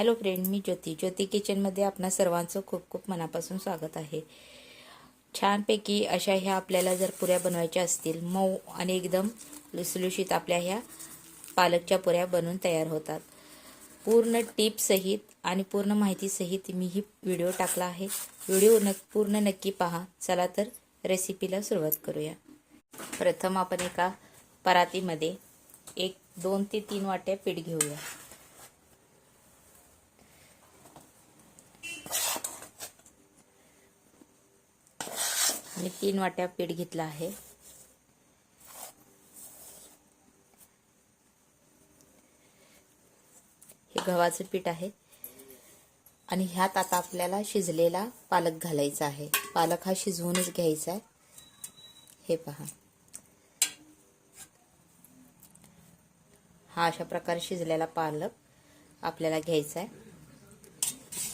Hello friend मी ज्योती. ज्योती किचनमध्ये आपणा सर्वांचं खूप खूप मनापासून स्वागत आहे. छानपैकी अशा ह्या आपल्याला जर पुऱ्या बनवायच्या असतील मऊ आणि एकदम लुसलुशीत आपल्या ह्या पालकच्या पुऱ्या बनवून तयार होतात. पूर्ण टिपसहित आणि पूर्ण माहितीसहित मी ही व्हिडिओ टाकला आहे. व्हिडिओ न पूर्ण नक्की पहा. चला तर रेसिपीला सुरुवात करूया. प्रथम आपण एका परातीमध्ये एक दोन ते तीन वाट्या पीठ घेऊया. मी तीन वाट्या पीठ घेतलं आहे. हे गव्हाचं पीठ आहे. आणि ह्यात आता आपल्याला शिजलेला पालक घालायचा आहे. पालक हा शिजवूनच घ्यायचा आहे. हे पहा. हा अशा प्रकारे शिजलेला पालक आपल्याला घ्यायचा आहे.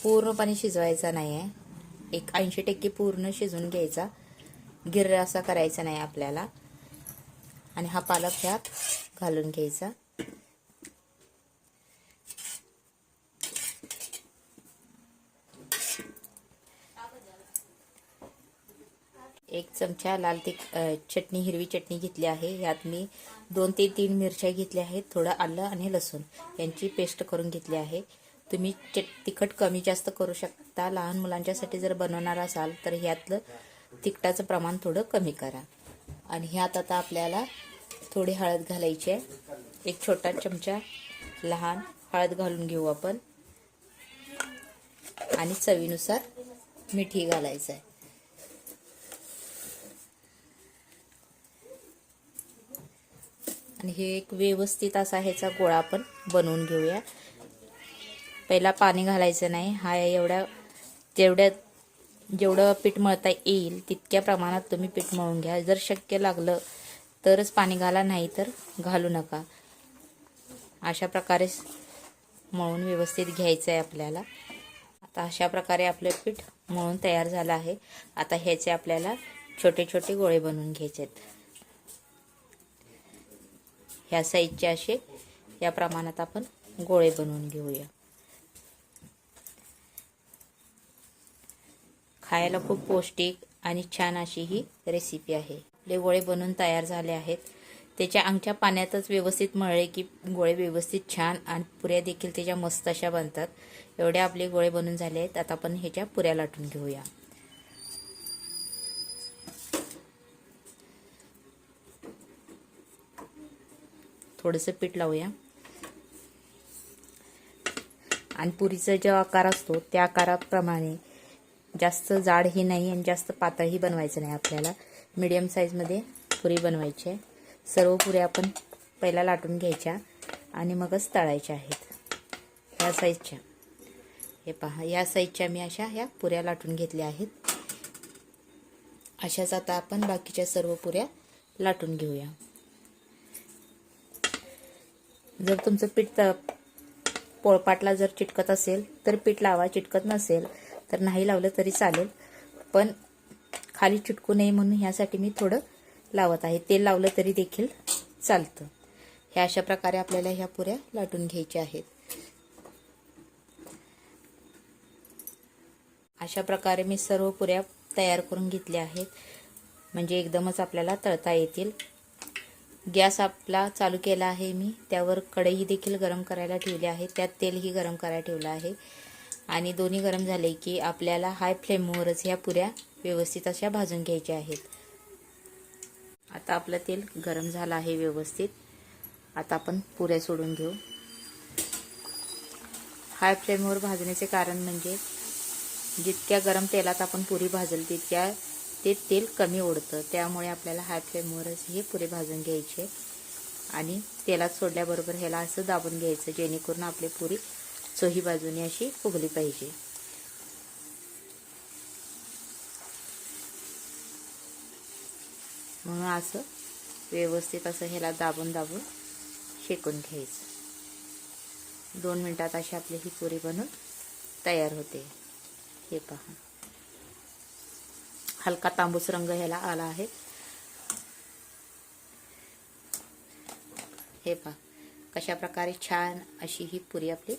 पूर्णपणे शिजवायचा नाही आहे एक ऐंशी टक्के पूर्ण शिजवून घ्यायचा. गिर्र असा करायचा नाही आपल्याला. आणि हा पालक ह्यात घालून घ्यायचा. एक चमचा लाल तिख चटणी हिरवी चटणी घेतली आहे. यात मी दोन ते तीन मिरच्या घेतल्या आहेत. थोडं आलं आणि लसूण. यांची पेस्ट करून घेतली आहे. तुम्ही चट तिखट कमी जास्त करू शकता. लहान मुलांच्यासाठी जर बनवणार असाल तर ह्यातलं तिखटाचं प्रमाण थोडं कमी करा. आणि ह्यात आता आपल्याला थोडी हळद घालायची आहे. एक छोटा चमचा लहान हळद घालून घेऊ आपण. आणि चवीनुसार मिठी घालायचं आहे. आणि हे एक व्यवस्थित असा ह्याचा गोळा आपण बनवून घेऊया. पहिला पाणी घालायचं नाही. हा एवढ्या तेवढ्या जेवढं पीठ मळता येईल तितक्या प्रमाणात तुम्ही पीठ मळून घ्या. जर शक्य लागलं तरच पाणी घाला नाही तर घालू नका. अशा प्रकारे मळून व्यवस्थित घ्यायचं आहे आपल्याला. आता अशा प्रकारे आपलं पीठ मळून तयार झालं आहे. आता ह्याचे आपल्याला छोटे छोटे गोळे बनवून घ्यायचे आहेत. ह्या साईजचे असे या प्रमाणात आपण गोळे बनवून घेऊया. खायला खूप पौष्टिक आणि छान अशी ही रेसिपी आहे. आपले गोळे बनवून तयार झाले आहेत. त्याच्या अंगच्या पाण्यातच व्यवस्थित मळले की गोळे व्यवस्थित छान आणि पुऱ्या देखील त्याच्या मस्त अशा बनतात. एवढे आपले गोळे बनून झाले आहेत. आता आपण ह्याच्या पुऱ्या लाटून घेऊया. थोडंसं पीठ लावूया. आणि पुरीचा जो आकार असतो त्या आकाराप्रमाणे जास्त जाडही नाही आणि जास्त पातळही बनवायचं नाही आपल्याला. मिडियम साईजमध्ये पुरी बनवायची आहे. सर्व पुऱ्या आपण पहिला लाटून घ्यायच्या आणि मगच तळायच्या आहेत. ह्या साईजच्या हे पहा या साईजच्या मी अशा ह्या पुऱ्या लाटून घेतल्या आहेत. अशाच आता आपण बाकीच्या सर्व पुऱ्या लाटून घेऊया. जर तुमचं पीठ पोळपाटला जर चिटकत असेल तर पीठ लावा चिटकत नसेल तर नाही लावलं तरी चालेल. पण खाली चिटकू नये म्हणून ह्यासाठी मी थोडं लावत आहे. तेल लावलं तरी देखील चालतं. ह्या अशा प्रकारे आपल्याला ह्या पुऱ्या लाटून घ्यायच्या आहेत. अशा प्रकारे मी सर्व पुऱ्या तयार करून घेतल्या आहेत. म्हणजे एकदमच आपल्याला तळता येतील. गॅस आपला चालू केला आहे मी. त्यावर कढई देखील गरम करायला ठेवली आहे. त्यात तेलही गरम करायला ठेवलं आहे. आणि दोन्ही गरम झाले की आपल्याला हाय फ्लेमवरच ह्या पुऱ्या व्यवस्थित अशा भाजून घ्यायच्या आहेत. आता आपलं तेल गरम झालं आहे व्यवस्थित. आता आपण पुऱ्या सोडून घेऊ. हाय फ्लेमवर भाजण्याचे कारण म्हणजे जितक्या गरम तेलात आपण पुरी भाजल तितक्या ते तेल कमी ओढतं. त्यामुळे आपल्याला हाय फ्लेमवरच हे पुरे भाजून घ्यायचे. आणि तेलात सोडल्याबरोबर ह्याला असं दाबून घ्यायचं जेणेकरून आपली पुरी चोही बाजूने अशी फुगली पाहिजे. म्हणून असं व्यवस्थित असं ह्याला दाबून दाबून शेकून घ्यायचं. दोन मिनटात अशी आपली ही पुरी बनून तयार होते. हे पहा. हलका तांबूस रंग ह्याला आला आहे. हे पहा. कशा प्रकारे छान अशी ही पुरी आपली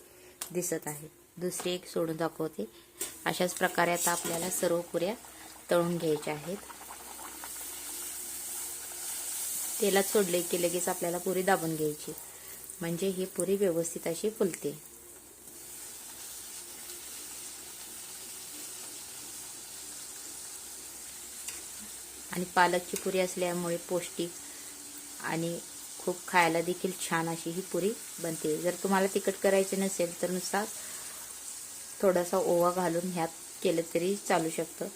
दिसत आहे. दुसरी एक सोडून दाखवते. अशाच प्रकारे आता आपल्याला सर्व पुऱ्या तळून घ्यायच्या आहेत. तेलात सोडले की लगेच आपल्याला पुरी दाबून घ्यायची. म्हणजे ही पुरी व्यवस्थित अशी फुलते. आणि पालकची पुरी असल्यामुळे पौष्टिक आणि खूप खायला देखील छान अशी ही पुरी बनते. जर तुम्हाला तिखट करायची नसेल तर नुसता थोडासा ओवा घालून ह्यात केलं तरी चालू शकतं.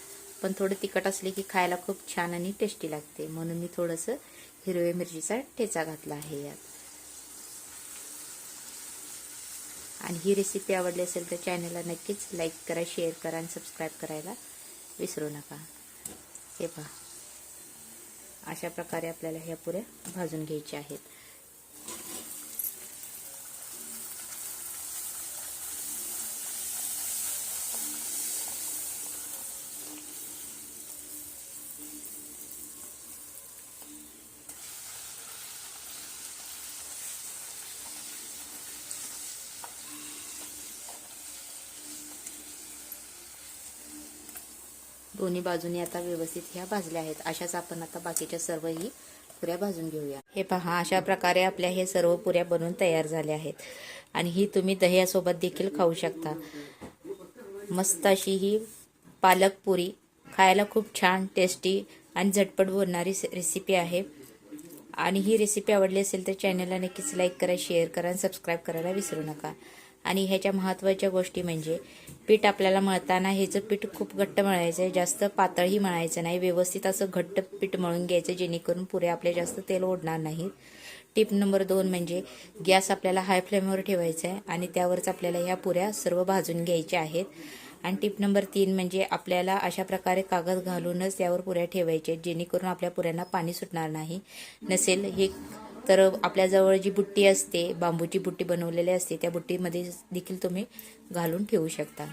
पण थोडं तिखट असले की खायला खूप छान आणि टेस्टी लागते. म्हणून मी थोडंसं हिरव्या मिरचीचा ठेचा घातला आहे यात. आणि ही रेसिपी आवडली असेल तर चॅनलला नक्कीच लाईक करा शेअर करा आणि सबस्क्राईब करायला विसरू नका. हे पहा. अशा प्रकारे आपल्याला ह्या पुऱ्या भाजून घ्यायच्या आहेत. दोन्ही बाजूनी आता व्यवस्थित ह्या भाजल्या आहेत. अशाच आपण आता बाकीच्या सर्वही पुऱ्या भाजून घेऊया. हे पहा अशा प्रकारे आपल्या हे सर्व पुऱ्या बनवून तयार झाल्या आहेत. आणि ही तुम्ही दह्यासोबत देखील खाऊ शकता. मस्त अशी ही पालक पुरी. खायला खूप छान टेस्टी आणि झटपट बनणारी रेसिपी आहे. आणि ही रेसिपी आवडली असेल तर चॅनलला नक्कीच लाईक करा शेअर करा आणि सबस्क्राईब करायला विसरू नका. आणि ह्याच्या महत्त्वाच्या गोष्टी म्हणजे पीठ आपल्याला मळताना ह्याचं पीठ खूप घट्ट मळायचं आहे जास्त पातळही मळायचं नाही. व्यवस्थित असं घट्ट पीठ मळून घ्यायचं जेणेकरून पुरे आपले जास्त तेल ओढणार नाहीत. टिप नंबर दोन म्हणजे गॅस आपल्याला हाय फ्लेमवर ठेवायचा आहे आणि त्यावरच आपल्याला ह्या पुऱ्या सर्व भाजून घ्यायच्या आहेत. आणि टिप नंबर तीन म्हणजे आपल्याला अशा प्रकारे कागद घालूनच त्यावर पुऱ्या ठेवायच्या आहेत जेणेकरून आपल्या पुऱ्यांना पाणी सुटणार नाही. नसेल हे तर आपल्याजवळ जी बुट्टी असते बांबूची बुट्टी बनवलेली असते त्या बुट्टीमध्ये देखील तुम्ही घालून ठेवू शकता.